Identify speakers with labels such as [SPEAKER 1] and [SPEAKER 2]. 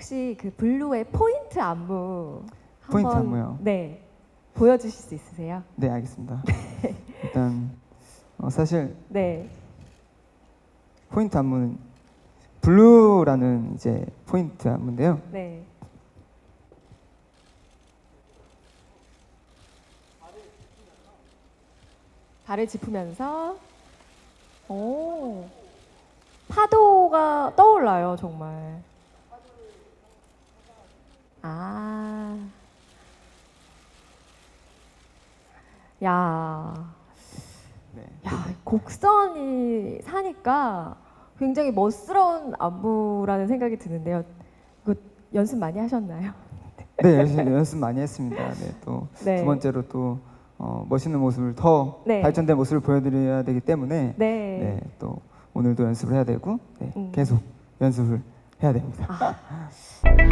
[SPEAKER 1] 혹시 그 블루의 포인트 안무
[SPEAKER 2] 포인트
[SPEAKER 1] 한번,
[SPEAKER 2] 안무요?
[SPEAKER 1] 네. 보여주실 수 있으세요?
[SPEAKER 2] 네, 알겠습니다. 일단 어, 사실
[SPEAKER 1] 네.
[SPEAKER 2] 포인트 안무는 블루라는 이제 포인트 안무인데요.
[SPEAKER 1] 네. 발을 짚으면서 오 파도가 떠올라요 정말 아. 야,
[SPEAKER 2] 네.
[SPEAKER 1] 야, 곡선이 사니까 굉장히 멋스러운 안무라는 생각이 드는데요. 이거 연습 많이 하셨나요?
[SPEAKER 2] 네, 연습 많이 했습니다. 네, 또 두
[SPEAKER 1] 네.
[SPEAKER 2] 번째로 또 어, 멋있는 모습을 더
[SPEAKER 1] 네.
[SPEAKER 2] 발전된 모습을 보여드려야 되기 때문에
[SPEAKER 1] 네.
[SPEAKER 2] 네, 또 오늘도 연습을 해야 되고 네,
[SPEAKER 1] 음.
[SPEAKER 2] 계속 연습을 해야 됩니다.
[SPEAKER 1] 아.